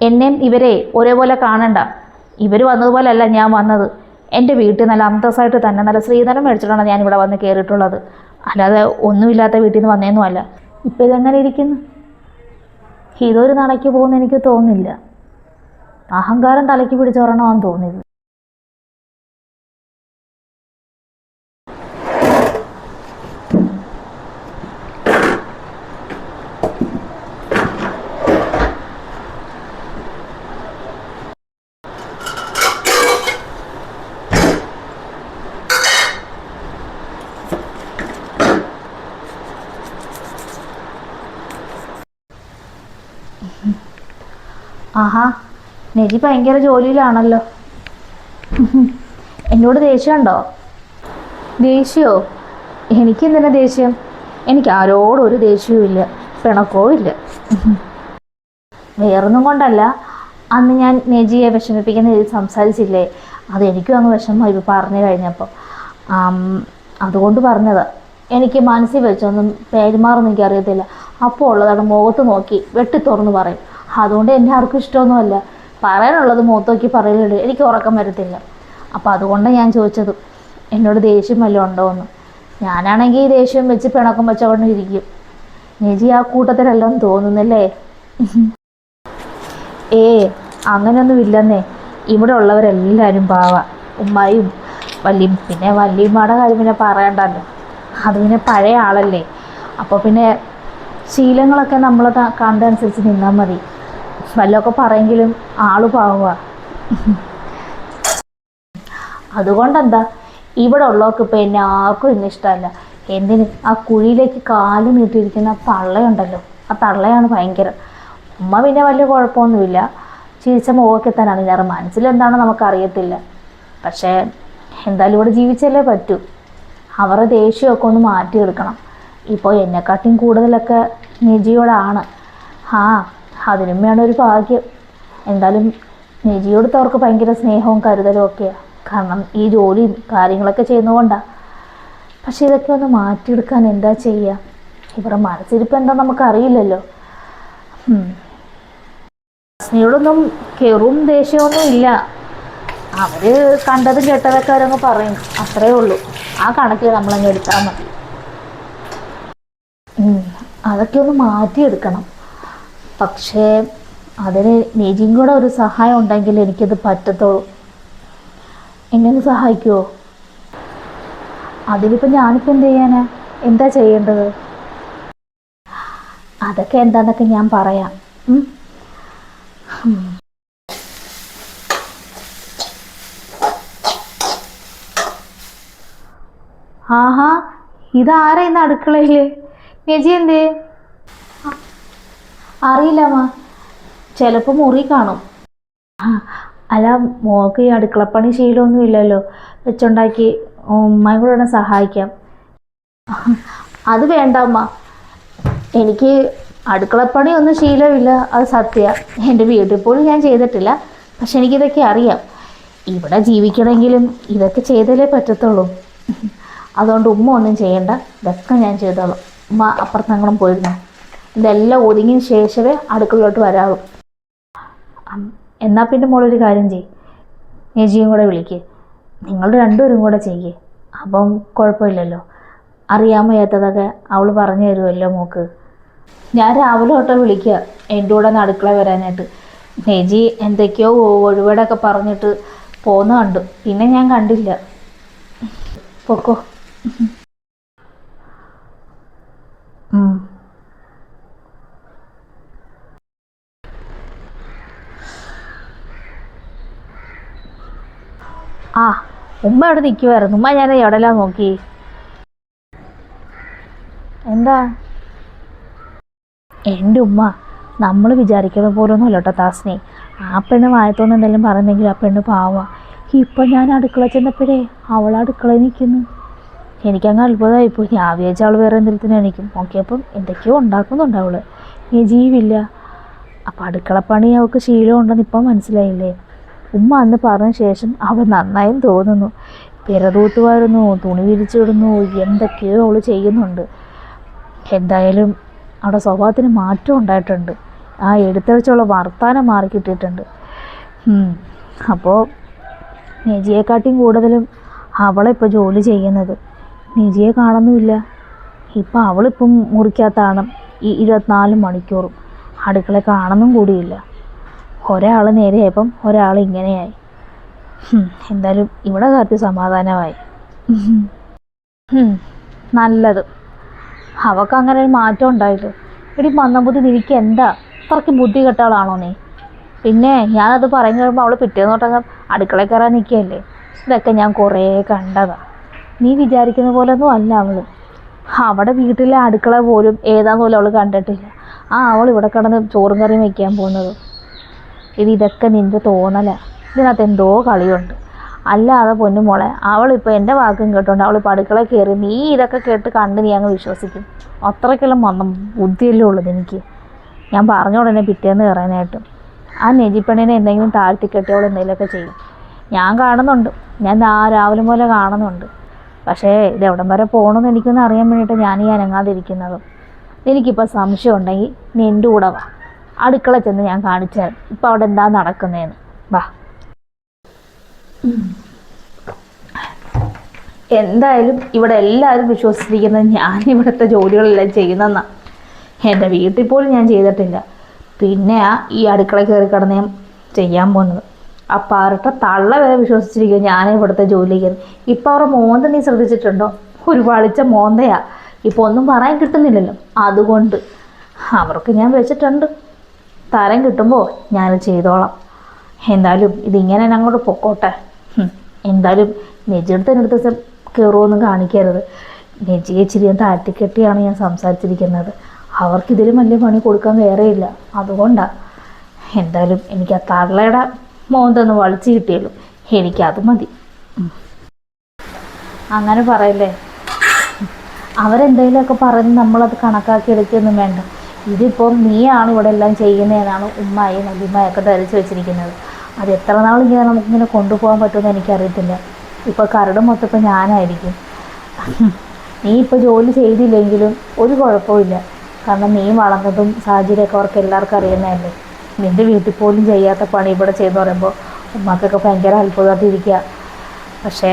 എന്നെയും ഇവരെ ഒരേപോലെ കാണണ്ട. ഇവർ വന്നതുപോലെയല്ല ഞാൻ വന്നത്. എന്റെ വീട്ടിൽ നല്ല അന്തസ്സായിട്ട് തന്നെ നല്ല ശ്രീധരം മേടിച്ചിട്ടാണ് ഞാൻ ഇവിടെ വന്ന് കയറിയിട്ടുള്ളത്. അല്ലാതെ ഒന്നുമില്ലാത്ത വീട്ടിൽ നിന്ന് വന്നേന്നും അല്ല ഇപ്പം ഇതെങ്ങനെ ഇരിക്കുന്നു? ഇതൊരു നടയ്ക്ക് പോകുന്ന എനിക്ക് തോന്നുന്നില്ല. അഹങ്കാരം തലയ്ക്ക് പിടിച്ചോറണമെന്ന് തോന്നിയത്. ആഹാ നെജി ഭയങ്കര ജോലിയിലാണല്ലോ. എന്നോട് ദേഷ്യമുണ്ടോ? ദേഷ്യമോ എനിക്കെന്തിനാ ദേഷ്യം? എനിക്ക് ആരോടും ഒരു ദേഷ്യവും ഇല്ല പിണക്കവും ഇല്ല. വേറൊന്നും കൊണ്ടല്ല. അന്ന് ഞാൻ നെജിയെ വിഷമിപ്പിക്കുന്ന രീതിയിൽ സംസാരിച്ചില്ലേ? അത് എനിക്കും അങ്ങ് വിഷമമായി ഇപ്പം പറഞ്ഞു കഴിഞ്ഞപ്പോൾ അതുകൊണ്ട് പറഞ്ഞതാ. എനിക്ക് മനസ്സിൽ വെച്ചൊന്നും പെരുമാറൊന്നും അപ്പോൾ ഉള്ളതാണ് മുഖത്ത് നോക്കി വെട്ടി തുറന്ന് പറയും. അതുകൊണ്ട് എന്റെ ആർക്കും ഇഷ്ടമൊന്നുമല്ല. പറയാനുള്ളത് മൂത്തോക്കി പറയലുണ്ട്. എനിക്ക് ഉറക്കം വരത്തില്ല. അപ്പോൾ അതുകൊണ്ട് ഞാൻ ചോദിച്ചത്. എന്നോട് ദേഷ്യം വല്ലതും ഉണ്ടോ എന്ന്. ഞാനാണെങ്കിൽ ദേഷ്യം വെച്ച് പിണക്കം വെച്ചവിടെ ഇരിക്കും. നെജി ആ കൂട്ടത്തിലല്ലെന്ന് തോന്നുന്നല്ലേ? ഏ അങ്ങനെയൊന്നും ഇല്ലെന്നേ. ഇവിടെ ഉള്ളവരെല്ലാവരും പാവ. ഉമ്മായും വല്യം പിന്നെ വല്യമ്മയുടെ കാര്യം പിന്നെ പറയണ്ടല്ലോ. അത് പിന്നെ പഴയ ആളല്ലേ. അപ്പോൾ പിന്നെ ശീലങ്ങളൊക്കെ നമ്മൾ കണ്ടനുസരിച്ച് നിന്നാൽ മതി. വല്ലതൊക്കെ പറയെങ്കിലും ആൾ പാവുക അതുകൊണ്ടെന്താ? ഇവിടെ ഉള്ളവർക്ക് ഇപ്പം എന്നെ ആർക്കും ഇന്ന് ഇഷ്ടമല്ല. എന്തിന്? ആ കുഴിയിലേക്ക് കാൽ നീട്ടിയിരിക്കുന്ന തള്ളയുണ്ടല്ലോ. ആ തള്ളയാണ് ഭയങ്കരം. ഉമ്മ പിന്നെ വലിയ കുഴപ്പമൊന്നുമില്ല. ചിരിച്ച മുഖമൊക്കെ തന്നെയാണ്. ഞാൻ മനസ്സിലെന്താണോ നമുക്കറിയത്തില്ല. പക്ഷേ എന്തായാലും ഇവിടെ ജീവിച്ചല്ലേ പറ്റൂ. അവരുടെ ദേഷ്യമൊക്കെ ഒന്ന് മാറ്റി എടുക്കണം ഇപ്പോൾ എന്നെക്കാട്ടിയും കൂടുതലൊക്കെ നിജിയോടാണ് ആ അതിനും വേണം ഒരു ഭാഗ്യം. എന്തായാലും നിജിയോട് അവർക്ക് ഭയങ്കര സ്നേഹവും കരുതലും ഒക്കെയാണ് കാരണം ഈ ജോലിയും കാര്യങ്ങളൊക്കെ ചെയ്യുന്നതുകൊണ്ടാണ് പക്ഷെ ഇതൊക്കെ ഒന്ന് മാറ്റിയെടുക്കാൻ എന്താ ചെയ്യുക ഇവരുടെ മനസ്സിരിപ്പ് എന്താ നമുക്കറിയില്ലല്ലോ. ഹസ്നിയോടൊന്നും കെറും ദേഷ്യമൊന്നും ഇല്ല. അവർ കണ്ടതും കേട്ടതൊക്കെ അവരങ്ങ് പറയും. അത്രയേ ഉള്ളൂ. ആ കണക്കിൽ നമ്മളങ്ങ് എടുത്താൽ മതി. അതൊക്കെ ഒന്ന് മാറ്റിയെടുക്കണം. പക്ഷേ അതിന് നിജിയും കൂടെ ഒരു സഹായം ഉണ്ടെങ്കിൽ എനിക്കത് പറ്റത്തുള്ളൂ. എങ്ങനെ സഹായിക്കുമോ അതിലിപ്പോൾ ഞാനിപ്പോൾ എന്ത് ചെയ്യാനാ? എന്താ ചെയ്യേണ്ടത്? അതൊക്കെ എന്താന്നൊക്കെ ഞാൻ പറയാം. ആഹാ ഇതാരാ ഇന്ന് അടുക്കളയിൽ? നെജി എന്തേ? അറിയില്ല അമ്മ ചിലപ്പോൾ മുറി കാണും. അല്ല മോൾക്ക് ഈ അടുക്കളപ്പണി ശീലമൊന്നും ഇല്ലല്ലോ വെച്ചുണ്ടാക്കി ഉമ്മയും കൂടെ സഹായിക്കാം. അത് വേണ്ട അമ്മ. എനിക്ക് അടുക്കളപ്പണി ഒന്നും ശീലമില്ല. അത് സത്യ. എന്റെ വീട്ടിൽ പോലും ഞാൻ ചെയ്തിട്ടില്ല. പക്ഷെ എനിക്കിതൊക്കെ അറിയാം. ഇവിടെ ജീവിക്കണമെങ്കിലും ഇതൊക്കെ ചെയ്തല്ലേ പറ്റത്തുള്ളൂ. അതുകൊണ്ട് ഉമ്മ ഒന്നും ചെയ്യണ്ട. ഇതൊക്കെ ഞാൻ ചെയ്തോളാം. ഉമ്മ അപ്പുറത്തങ്ങളും പോയിരുന്നു. ഇതെല്ലാം ഒതുങ്ങിയ ശേഷമേ അടുക്കളയിലോട്ട് വരാവൂ. എന്നാൽ എന്നാ പിന്നെ മോളൊരു കാര്യം ചെയ്യ്. നെജിയും കൂടെ വിളിക്ക്. നിങ്ങൾ രണ്ടുപേരും കൂടെ ചെയ്യേ. അപ്പം കുഴപ്പമില്ലല്ലോ. അറിയാൻ വയ്യാത്തതൊക്കെ അവൾ പറഞ്ഞു തരുമല്ലോ മോക്ക്. ഞാൻ രാവിലെ തൊട്ട് വിളിക്കുക എന്റെ കൂടെ അടുക്കള വരാനായിട്ട്. നെജി എന്തൊക്കെയോ ഒഴിവടൊക്കെ പറഞ്ഞിട്ട് പോകുന്ന കണ്ടു. പിന്നെ ഞാൻ കണ്ടില്ല. പൊക്കോ ഉം. ആ ഉമ്മ അവിടെ നിൽക്കുമായിരുന്നു ഉമ്മ ഞാൻ എവിടെല്ലാം നോക്കി? എന്താ? എന്റെ ഉമ്മ നമ്മൾ വിചാരിക്കുന്ന പോലൊന്നും അല്ല കേട്ടോ താസ്നി. ആ പെണ്ണ് വായത്തോന്ന് എന്തെങ്കിലും പറയുന്നെങ്കിൽ ആ പെണ്ണ് പാവാ. ഇപ്പം ഞാൻ അടുക്കള ചെന്നപ്പോഴേ അവൾ അടുക്കള നിൽക്കുന്നു. എനിക്കങ്ങ് അത്ഭുതമായിപ്പോയി. ഞാൻ വിചാരിച്ച അവൾ വേറെ എന്തെങ്കിലും എണീക്കും. നോക്കിയപ്പം എന്തൊക്കെയോ ഉണ്ടാക്കുന്നുണ്ട് അവൾ ഈ ജീവില്ല. അപ്പം അടുക്കളപ്പണി അവൾക്ക് ശീലമുണ്ടെന്ന് ഇപ്പം മനസ്സിലായില്ലേ? ഉമ്മ അന്ന് പറഞ്ഞ ശേഷം അവൾ നന്നായും തോന്നുന്നു. പിറതൂത്ത് വരുന്നു തുണി വിരിച്ചിടുന്നു എന്തൊക്കെയോ അവൾ ചെയ്യുന്നുണ്ട്. എന്തായാലും അവിടെ സ്വഭാവത്തിന് മാറ്റം ഉണ്ടായിട്ടുണ്ട്. ആ എടുത്തടിച്ചുള്ള വർത്താനം മാറി കിട്ടിയിട്ടുണ്ട് അപ്പോൾ നിജിയെക്കാട്ടിയും കൂടുതലും അവളിപ്പോൾ ജോലി ചെയ്യുന്നത്. നിജിയെ കാണുന്നുമില്ല. ഇപ്പം അവളിപ്പം മുറിക്കാത്താണ് ഈ ഇരുപത്തിനാല് മണിക്കൂറും. അടുക്കള കാണുന്നും കൂടിയില്ല. ഒരാൾ നേരെയായപ്പം ഒരാൾ ഇങ്ങനെയായി. എന്തായാലും ഇവിടെ കാര്യത്തിൽ സമാധാനമായി. നല്ലത്. അവൾക്ക് അങ്ങനെ ഒരു മാറ്റം ഉണ്ടായില്ല? എടി മന്ദബുദ്ധി നിനക്ക് എന്താ? അത്രയ്ക്ക് ബുദ്ധി കെട്ടാളാണോ നീ? പിന്നെ ഞാനത് പറഞ്ഞു കഴിയുമ്പോൾ അവൾ പിറ്റേന്ന് തൊട്ടങ്ങ് അടുക്കള കയറാൻ നിൽക്കുകയല്ലേ? ഇതൊക്കെ ഞാൻ കുറേ കണ്ടതാ. നീ വിചാരിക്കുന്ന പോലൊന്നും അല്ല അവൾ അവിടെ വീട്ടിലെ അടുക്കള പോലും ഏതാന്ന് പോലും അവൾ കണ്ടിട്ടില്ല. ആ അവൾ ഇവിടെ കിടന്ന് ചോറും കറിയും വയ്ക്കാൻ പോകുന്നത്. ഇത് ഇതൊക്കെ നിന്റെ തോന്നല. ഇതിനകത്ത് എന്തോ കളിയുണ്ട്. അല്ലാതെ പൊന്നുമോളെ അവളിപ്പോൾ എന്റെ വാക്കും കേട്ടോണ്ട് അവൾ അടുക്കളയിൽ കയറി നീ ഇതൊക്കെ കേട്ട് കണ്ട് നീ അങ്ങ് വിശ്വസിക്കും. അത്രയ്ക്കെല്ലാം വന്ന ബുദ്ധിയല്ലേ ഉള്ളത് എനിക്ക് ഞാൻ പറഞ്ഞ ഉടനെ പിറ്റേന്ന് കയറാനായിട്ട് ആ നെജിപ്പെണ്ണിനെ എന്തെങ്കിലും താഴ്ത്തി കെട്ടി അവൾ എന്തെങ്കിലുമൊക്കെ ചെയ്യും. ഞാൻ കാണുന്നുണ്ട്. ഞാൻ ആ രാവിലെ പോലെ കാണുന്നുണ്ട്. പക്ഷേ ഇത് എവിടം വരെ പോകണമെന്ന് എനിക്കൊന്ന് അറിയാൻ വേണ്ടിയിട്ട് ഞാൻ ഈ അനങ്ങാതിരിക്കുന്നത്. എനിക്കിപ്പോൾ സംശയം ഉണ്ടെങ്കിൽ നീ എന്റെ കൂടെ വാ. അടുക്കള ചെന്ന് ഞാൻ കാണിച്ചാൽ ഇപ്പം അവിടെ എന്താ നടക്കുന്നതെന്ന് വാ. എന്തായാലും ഇവിടെ എല്ലാവരും വിശ്വസിച്ചിരിക്കുന്നത് ഞാൻ ഇവിടുത്തെ ജോലികളെല്ലാം ചെയ്യുന്നെന്നാണ് എന്റെ വീട്ടിൽ പോലും ഞാൻ ചെയ്തിട്ടില്ല. പിന്നെയാ ഈ അടുക്കള കയറി കിടന്ന് ഞാൻ ചെയ്യാൻ പോകുന്നത്. അപ്പം അവരുടെ തള്ള വരെ വിശ്വസിച്ചിരിക്കും ഞാൻ ഇവിടുത്തെ ജോലി ചെയ്യുന്നത് ഇപ്പം അവരുടെ മോന്ത നീ ശ്രദ്ധിച്ചിട്ടുണ്ടോ? ഒരു വളിച്ച മോന്തയാ. ഇപ്പോൾ ഒന്നും പറയാൻ കിട്ടുന്നില്ലല്ലോ. അതുകൊണ്ട് അവർക്ക് ഞാൻ വെച്ചിട്ടുണ്ട്. തരം കിട്ടുമ്പോൾ ഞാൻ ചെയ്തോളാം. എന്തായാലും ഇതിങ്ങനെ തന്നെ അങ്ങോട്ട് പൊക്കോട്ടെ. എന്തായാലും നെജിയെടുത്ത് എന്റെ അടുത്ത് കയറുമൊന്നും കാണിക്കരുത്. നെജിയെ ഇച്ചിരി ഞാൻ താഴ്ത്തിക്കെട്ടിയാണ് ഞാൻ സംസാരിച്ചിരിക്കുന്നത്. അവർക്കിതിലും വലിയ പണി കൊടുക്കാൻ വേറെയില്ല. അതുകൊണ്ടാണ് എന്തായാലും എനിക്ക് ആ തള്ളയുടെ മോന്തൊന്ന് വളിച്ച് കിട്ടിയല്ലോ എനിക്കത് മതി. അങ്ങനെ പറയല്ലേ? അവരെന്തെങ്കിലുമൊക്കെ പറഞ്ഞ് നമ്മളത് കണക്കാക്കി എടുക്കുകയൊന്നും വേണ്ട. ഇതിപ്പം നീയാണ് ഇവിടെ എല്ലാം ചെയ്യുന്നതെന്നാണ് ഉമ്മായി നബിമായൊക്കെ ധരിച്ചു വെച്ചിരിക്കുന്നത്. അത് എത്ര നാൾ ഇങ്ങനെ നമുക്കിങ്ങനെ കൊണ്ടുപോകാൻ പറ്റുമെന്ന് എനിക്കറിയത്തില്ല. ഇപ്പോൾ കരട് മൊത്തപ്പം ഞാനായിരിക്കും. നീ ഇപ്പോൾ ജോലി ചെയ്തില്ലെങ്കിലും ഒരു കുഴപ്പമില്ല കാരണം നീ വളർന്നതും സാഹചര്യമൊക്കെ അവർക്ക് എല്ലാവർക്കും അറിയുന്നതല്ലേ. നിന്റെ വീട്ടിൽ പോലും ചെയ്യാത്ത പണി ഇവിടെ ചെയ്തെന്ന് പറയുമ്പോൾ ഉമ്മക്കൊക്കെ ഭയങ്കര അത്ഭുതമായിട്ടിരിക്കുക. പക്ഷേ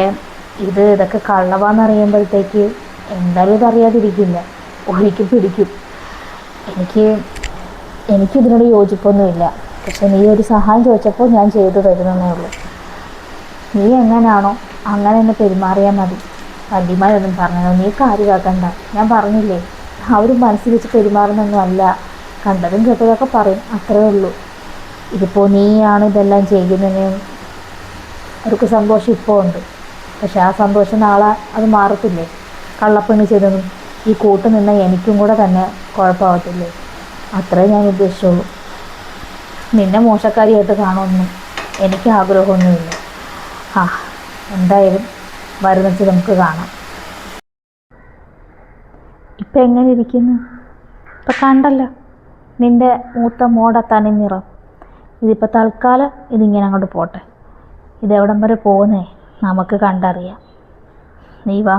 ഇത് ഇതൊക്കെ കള്ളവാന്ന് അറിയുമ്പോഴത്തേക്ക് എന്തായാലും ഇതറിയാതിരിക്കില്ല ഒഴിക്കും പിടിക്കും. എനിക്ക് എനിക്കിതിനോട് യോജിപ്പൊന്നുമില്ല. പക്ഷെ നീ ഒരു സഹായം ചോദിച്ചപ്പോൾ ഞാൻ ചെയ്തു തരുന്നേ ഉള്ളൂ. നീ എങ്ങനെയാണോ അങ്ങനെ തന്നെ പെരുമാറിയാൽ മതി. വണ്ടിമാരൊന്നും പറഞ്ഞു നീ കാര്യമാക്കണ്ട ഞാൻ പറഞ്ഞില്ലേ അവർ മനസ്സിൽ വെച്ച് പെരുമാറുന്നൊന്നും അല്ല. കണ്ടതും കേട്ടതൊക്കെ പറയും. അത്രേ ഉള്ളൂ. ഇതിപ്പോൾ നീയാണ് ഇതെല്ലാം ചെയ്യുന്നതിന് അവർക്ക് സന്തോഷം ഇപ്പോൾ ഉണ്ട്. പക്ഷെ ആ സന്തോഷം നാളെ അത് മാറത്തില്ലേ? കള്ളപ്പണി ചെയ്തതും ഈ കൂട്ട് നിന്ന എനിക്കും കൂടെ തന്നെ കുഴപ്പമാകത്തില്ലേ അത്രേ ഞാൻ ഉദ്ദേശിച്ചുള്ളൂ. നിന്നെ മോശക്കാരിയായിട്ട് കാണുമെന്നും എനിക്ക് ആഗ്രഹമൊന്നുമില്ല. ആ എന്തായാലും വരുന്നിച്ച് നമുക്ക് കാണാം. ഇപ്പം എങ്ങനെ ഇരിക്കുന്നു? ഇപ്പം കണ്ടല്ലോ. നിന്റെ മൂത്ത മോട തനി നിറം. ഇതിപ്പോൾ തൽക്കാലം ഇതിങ്ങനെ അങ്ങോട്ട് പോട്ടെ. ഇതെവിടം വരെ പോകുന്നേ? നമുക്ക് കണ്ടറിയാം. നീ വാ.